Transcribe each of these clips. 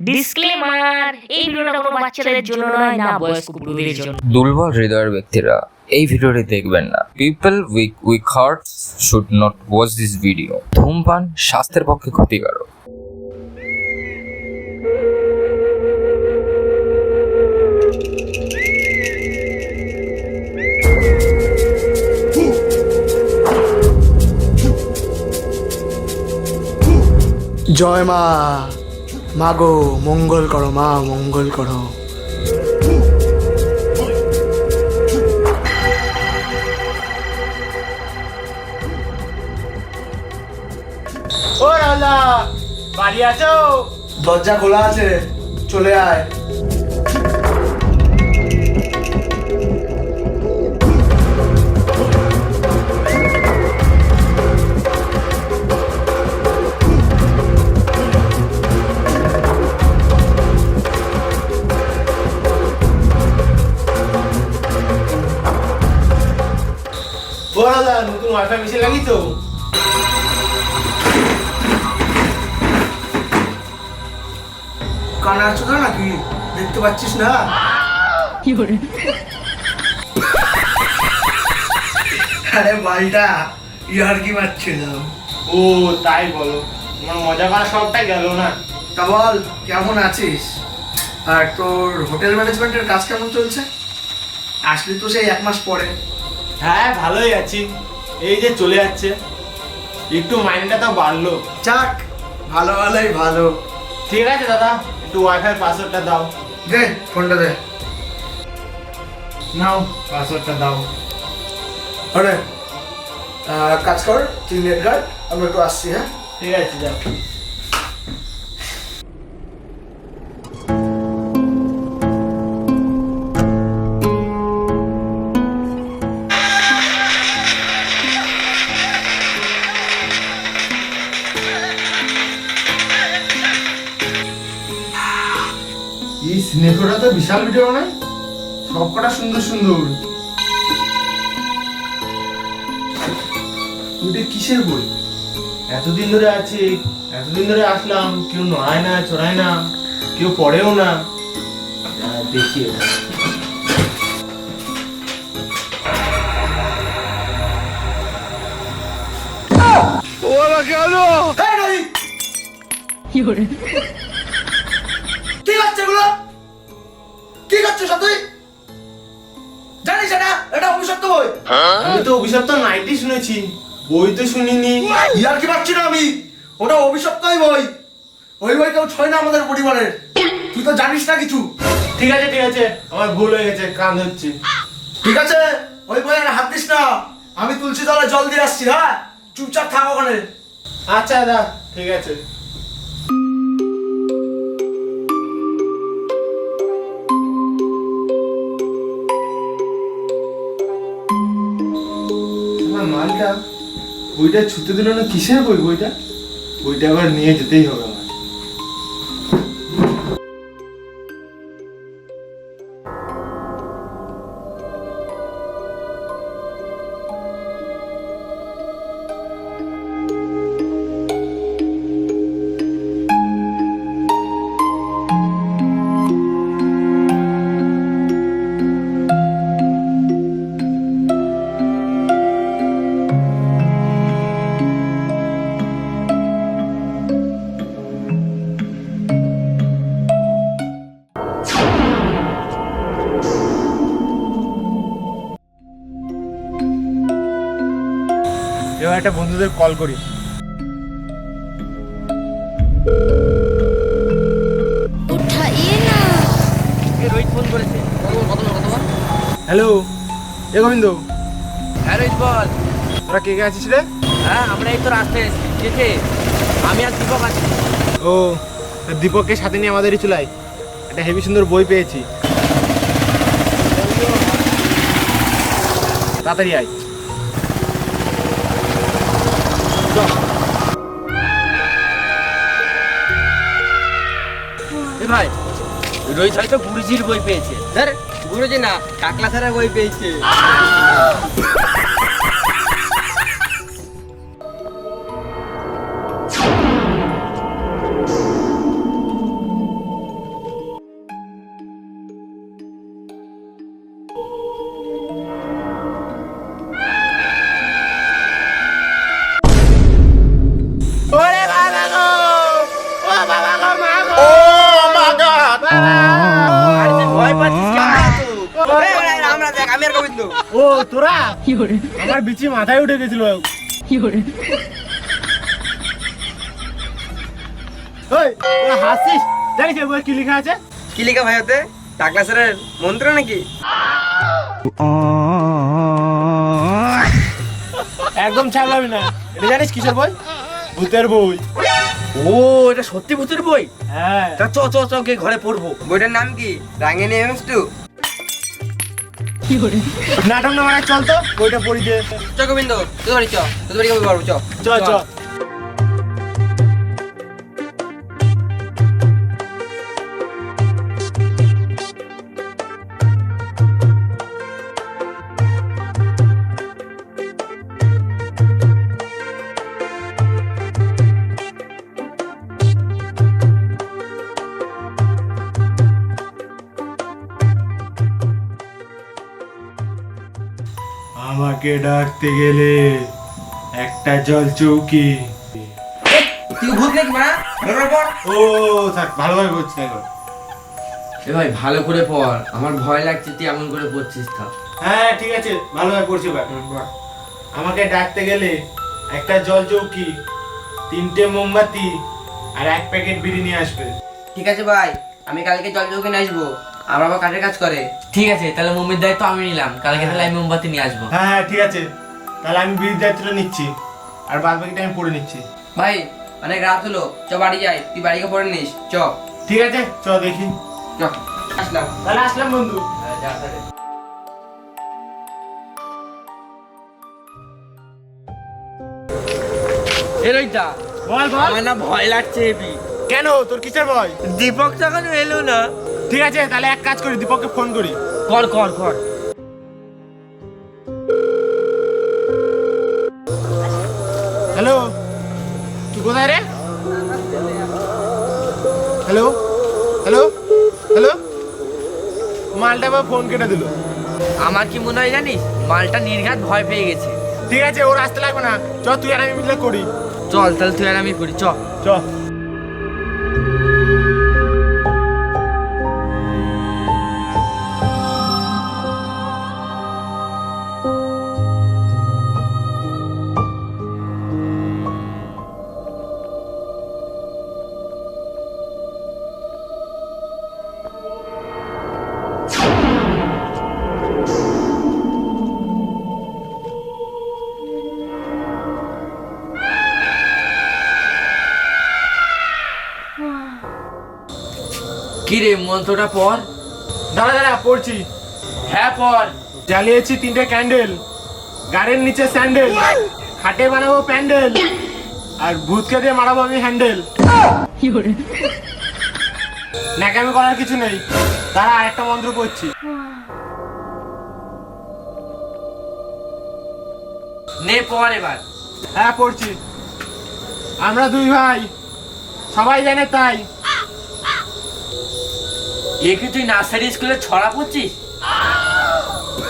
Disclaimer এই ভিডিওটা কোনো বাচ্চাদের জন্য নয় না বয়স্ক বুড়োদের জন্য। দুর্বল হৃদয়ের ব্যক্তিরা এই ভিডিওটি দেখবেন না। People weak weak hearts should not watch this video ধূমপান স্বাস্থ্যের পক্ষে ক্ষতিকারক। জয় মা। মা গো মঙ্গল করো মা মঙ্গল করো। ও রাজা বাড়ি আছো? দরজা খোলা আছে চলে আয়। মেশিন লাগিয়েছো কানার চোখা নাকি দেখতে পাচ্ছিস না আরে বালটা ইয়ার কি মারছিলাম ও তাই বলো তোমার মজা করা সবটাই গেল না তা বল কেমন আছিস? আর তোর হোটেল ম্যানেজমেন্টের কাজ কেমন চলছে? আসলি তো সেই এক মাস পরে। হ্যাঁ ভালোই আছি। এই যে চলে যাচ্ছে। একটু মাইন্ডটা তো বাড়লো। যাক ভালো ভালোই ভালো। ঠিক আছে দাদা একটু ওয়াইফাই পাসওয়ার্ডটা দাও। দে ফোনটা দে। নাও পাসওয়ার্ডটা দাও। আরে কাজ কর তুই নেট গার্ড আমরা একটু আসছি হ্যাঁ? ঠিক আছে যাও। এই স্নেহটা তো বিশাল ভিডিও নয় সব কটা সুন্দর সুন্দর। ওইটা কিসের বই? এতদিন ধরে আছি এতদিন ধরে আসলাম কেউ নড়ায় না চড়ায় না কেউ পড়েও না। দেখি! কি করছে এগুলো? কি করছিস তুই জানিস না এটা অভিশপ্ত বই। আমি তো অভিশপ্ত নাইটি শুনেছি। বই তো শুনিনি ইয়ার কি পাচ্ছি না আমি? ওটা অভিশপ্তই বই। ওই বই কেউ ছয় না আমাদের পরিবারের। তুই তো জানিস না কিছু। ঠিক আছে ঠিক আছে। আমার ভুল হয়ে গেছে কান হচ্ছে ঠিক আছে? ওই বই আর হাত দিস না। আমি তুলসী তলে জল দিয়ে আসছি হ্যাঁ? চুপচাপ থাক ওখানে। আচ্ছা দাদা ঠিক আছে। বইটা ছুতে দিল না কিসের বই বইটা? বইটা আবার নিয়ে যেতেই হবে একটা বন্ধুদের কল করি। রোহিত ফোন করেছে। হ্যালো এ গোবিন্দ? হ্যাঁ রোহিত বল। তোরা কে কে আছিস রে? হ্যাঁ আমরা এই তো রাস্তায় এসেছি কে কে? আমি আর দীপক আছি। ও দীপককে সাথে নিয়ে আমাদেরই চুলাই একটা হেভি সুন্দর বই পেয়েছি। তাড়াতাড়ি আয়। এ ভাই রোহিত হয়তো গুরুজির বই পেয়েছে। স্যার গুরুজি না কাকলা স্যারের বই পেয়েছে। কি আমার বিচি মাথায় উঠে গেছিল হাসিস জানিস এবার কি আছে কি ভাই টাকলা স্যারের মন্ত্র নাকি একদম ছাড়লাম না জানিস কিসের বই ভূতের বই ও এটা সত্যি ভূতের বই? হ্যাঁ। তা চ চ চ কে ঘরে পড়ব। বইটার নাম কি? রাঙ্গিনী এমএস টু নাটক না মারা চল তো বইটা পড়ি দে। চ গোবিন্দ তোর বাড়ি চ তোর বাড়ি কবে পারব চ। চ চ। আমাকে ডাকতে গেলে একটা জল চৌকি। তুই ভূত নাকি মা ও থাক ভালোভাবে বলছি দেখো এ ভাই ভালো করে পড়। আমার ভয় লাগছে তুই এমন করে পড়ছিস থাক। হ্যাঁ ঠিক আছে ভালোভাবে পড়ছি ভাই আমাকে ডাকতে গেলে একটা জল চৌকি তিনটে মোমবাতি আর এক প্যাকেট বিড়ি নিয়ে আসবে। ঠিক আছে ভাই আমি কালকে জল চৌকি নিয়ে আসব। আমার আবার কাঠের কাজ করে? ঠিক আছে তাহলে দায়িত্ব আমি নিলাম। কালকে তাহলে আমি মোমবাতি নিয়ে আসব। হ্যাঁ হ্যাঁ ঠিক আছে। তাহলে আমি বিড়ির দায়িত্বটা নিচ্ছি। আর বাদ বাকিটা আমি পড়ে নিচ্ছি। ভাই অনেক রাত হলো। চ বাড়ি যাই। তুই বাড়িকে পড়ে নিস। চ। ঠিক আছে চ দেখি। চ আসলাম। তাহলে আসলাম বন্ধু। এরইটা বল বল। আমার না ভয় লাগছে এবি কেন? তোর কিসের ভয়? দীপক তো এখনও এলো না। ঠিক আছে তাহলে এক কাজ করি দীপককে ফোন করি। কর কর কর। হ্যালো তুই কোথায় রে? হ্যালো হ্যালো হ্যালো মালটা আবার ফোন কেটে দিল। আমার কি মনে হয় জানিস? মালটা নির্ঘাত ভয় পেয়ে গেছে। ঠিক আছে ওর আসতে লাগবে না। চ তুই আর আমি মিলে করি। চল তাহলে তুই আর আমি করি চ। চ। কি রে মন্ত্রটা পড় দাঁড়া দাঁড়া পড়ছি। হ্যাঁ পড় জ্বালিয়েছি তিনটে ক্যান্ডেল গাড়ির নিচে স্যান্ডেল খাটে বানাবো প্যান্ডেল। আর ভূতকে দিয়ে মারাবো আমি হ্যান্ডেল ন্যাকামি করার কিছু নেই। তারা আরেকটা মন্ত্র পড়ছি। নে পড় এবার। হ্যাঁ পড়ছি। আমরা দুই ভাই। সবাই জানে তাই। এ কি তুই নার্সারি স্কুলে ছড়া পড়ছিস?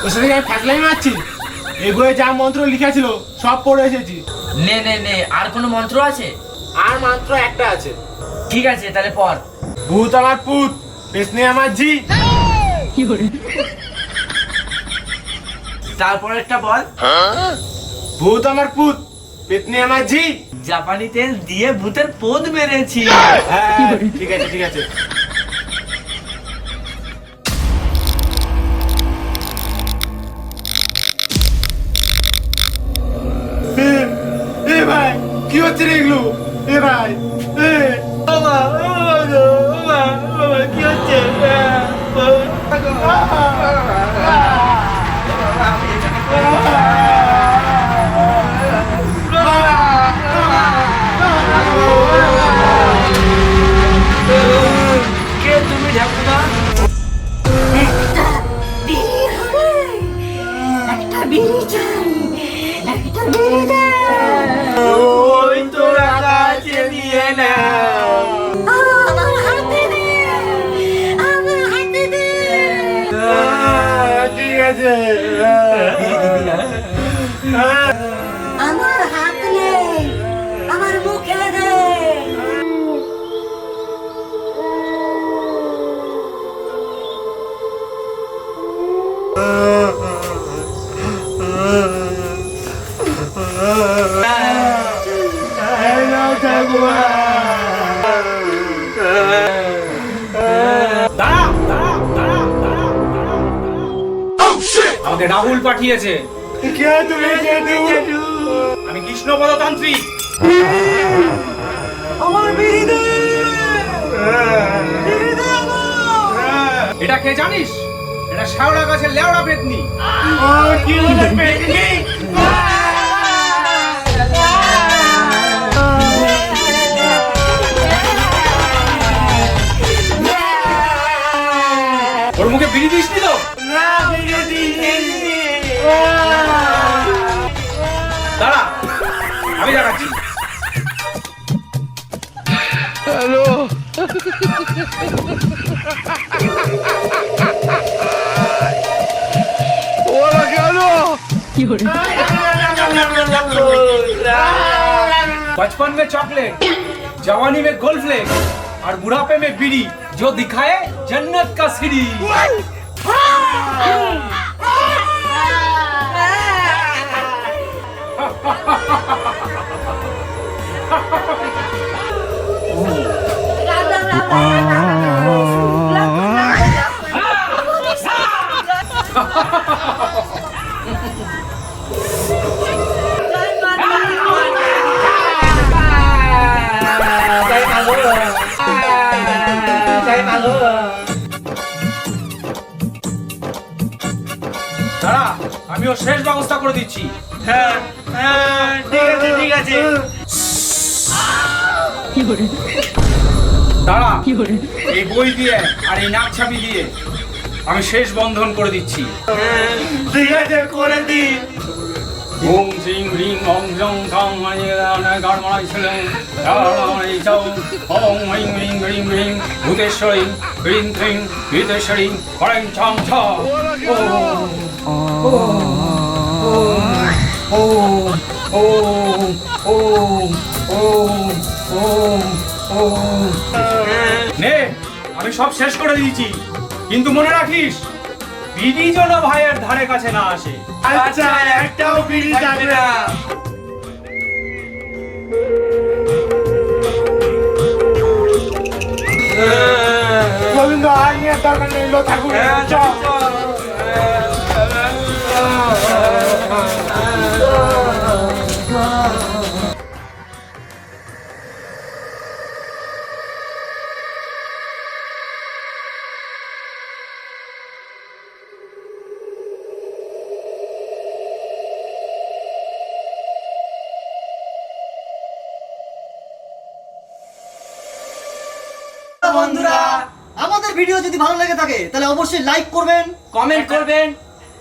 তোর সাথে আমি ফ্যাসলাই মারছি? এই বইয়ে যা মন্ত্র লিখা ছিল সব পড়ে এসেছি। নে নে নে আর কোনো মন্ত্র আছে? আর মাত্র একটা আছে। ঠিক আছে তাহলে পড়। ভূত আমার পুত পেছনে আমার জি তারপর একটা বল। ভূত আমার পুত পেতনি আমার জি জাপানি তেল দিয়ে ভূতের পোদ মেরেছি। হ্যাঁ ঠিক আছে ঠিক আছে। হচ্ছে রে এগুলো এ ভাই এ বাবা ও বাবা গো, ও বাবা, ও বাবা, কি হচ্ছে এ, কে তুমি ঠাকুমা ওই তোরা কাছে নিয়ে না আমাকে রাহুল পাঠিয়েছে। কে তুমি আমি কৃষ্ণ পদতান্ত্রিক। আমার এটা কে জানিস? এটা শ্যাওড়া গাছের লেওড়া পেতনি। কি হলো बचपन में चॉकलेट जवानी में गोल्ड और बुढ़ापे में बीड़ी जो दिखाए जन्नत का सीढ़ी। আমি ওর শেষ ব্যবস্থা করে দিচ্ছি। হ্যাঁ হ্যাঁ ঠিক আছে ঠিক আছে। দাঁড়া এই বই দিয়ে আর এই নাক ছাপি দিয়ে আমি শেষ বন্ধন করে দিচ্ছি। ঠিক আছে করে দিন ওম শ্রীং হ্রিং ওম জং সং গাড়মাই ছিলেন ওম হ্রিং হ্রিং হ্রিং হ্রিং। ভূতেশ্বরী হ্রিং হ্রিং ভূতেশ্বরী হরিং ছং ছ। নে আমি সব শেষ করে দিয়েছি। কিন্তু মনে রাখিস বিধি যেন ভাইয়ের ধারে কাছে না আসে। আচ্ছা একটাও বিড়ি থাকবে না। গোবিন্দ আর নিয়ে দরকার নেই লো ঠাকুর ভিডিও যদি ভালো লাগে থাকে তাহলে অবশ্যই লাইক করবেন কমেন্ট করবেন।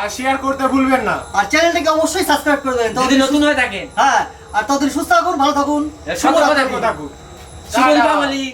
আর শেয়ার করতে ভুলবেন না। আর চ্যানেলটাকে অবশ্যই সাবস্ক্রাইব করে দেবেন। যদি নতুন হয়ে থাকেন। হ্যাঁ আর ততদিন সুস্থ থাকুন ভালো থাকুন। থাকুন থাকুন। শুভ দীপাবলি